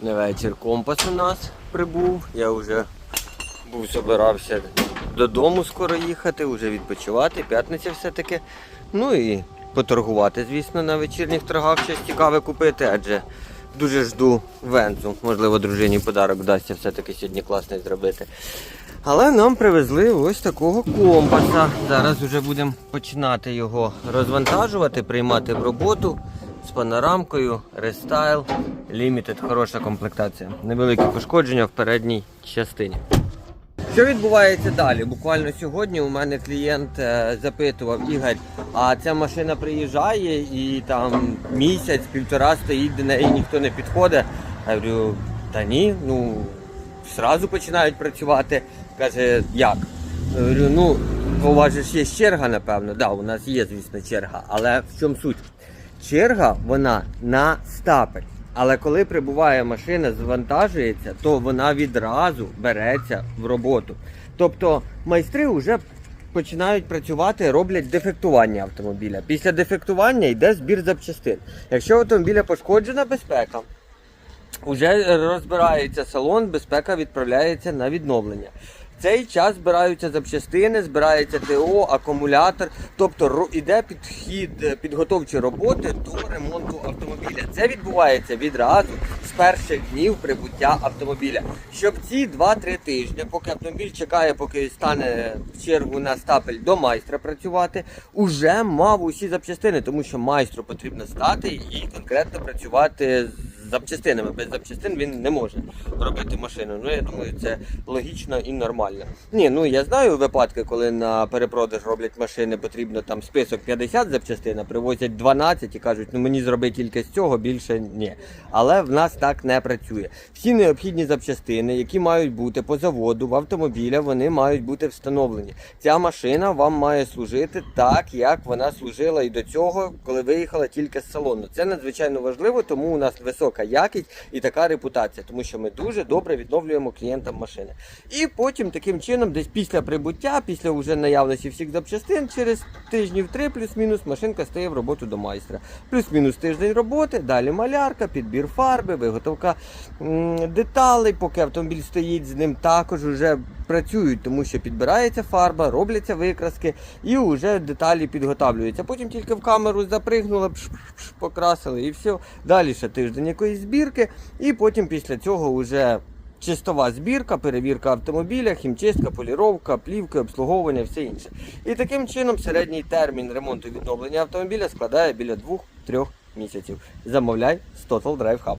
на вечір компас у нас прибув. Я вже був собирався додому скоро їхати, вже відпочивати, п'ятниця все-таки. Ну і поторгувати, звісно, на вечірніх торгах щось цікаве купити, адже дуже жду венцу. Можливо, дружині подарок вдасться все-таки сьогодні класний зробити. Але нам привезли ось такого компаса. Зараз вже будемо починати його розвантажувати, приймати в роботу з панорамкою, рестайл, лімітед, хороша комплектація. Невеликі пошкодження в передній частині. Що відбувається далі? Буквально сьогодні у мене клієнт е, запитував Ігор, а ця машина приїжджає і там місяць, півтора стоїть до неї, ніхто не підходить. Я говорю, та ні, ну зразу починають працювати. Каже, як? Я говорю, ну, у вас же є черга, напевно. Так, да, у нас є, звісно, черга, але в чому суть? Черга вона на стапель. Але коли прибуває машина, завантажується, то вона відразу береться в роботу. Тобто майстри вже починають працювати, роблять дефектування автомобіля. Після дефектування йде збір запчастин. Якщо автомобіля пошкоджена безпека, Уже розбирається салон, безпека відправляється на відновлення. Цей час збираються запчастини, збирається ТО, акумулятор, тобто йде підхід, е, підготовчі роботи до ремонту автомобіля. Це відбувається відразу з перших днів прибуття автомобіля. Щоб ці 2-3 тижні, поки автомобіль чекає, поки стане в чергу на стапель до майстра працювати, уже мав усі запчастини, тому що майстру потрібно стати і конкретно працювати з запчастинами. Без запчастин він не може робити машину. Ну я думаю, це логічно і нормально. Ні, ну я знаю випадки, коли на перепродаж роблять машини, потрібно там список 50 запчастин, а привозять 12 і кажуть, ну мені зроби тільки з цього, більше ні. Але в нас так не працює. Всі необхідні запчастини, які мають бути по заводу в автомобіля, вони мають бути встановлені. Ця машина вам має служити так, як вона служила і до цього, коли виїхала тільки з салону. Це надзвичайно важливо, тому у нас висока якість і така репутація, тому що ми дуже добре відновлюємо клієнтам машини. І потім таким чином, десь після прибуття, після вже наявності всіх запчастин, через тижнів три плюс-мінус машинка стає в роботу до майстра. Плюс-мінус тиждень роботи, далі малярка, підбір фарби, виготовка деталей, поки автомобіль стоїть з ним, також вже працюють, тому що підбирається фарба, робляться викраски і вже деталі підготавлюються. Потім тільки в камеру запригнули, покрасили і все. Далі ще тиждень якоїсь збірки, і потім після цього вже. Чистова збірка, перевірка автомобіля, хімчистка, поліровка, плівки, обслуговування, все інше. І таким чином середній термін ремонту і відновлення автомобіля складає біля 2-3 місяців. Замовляй з Total Drive Hub.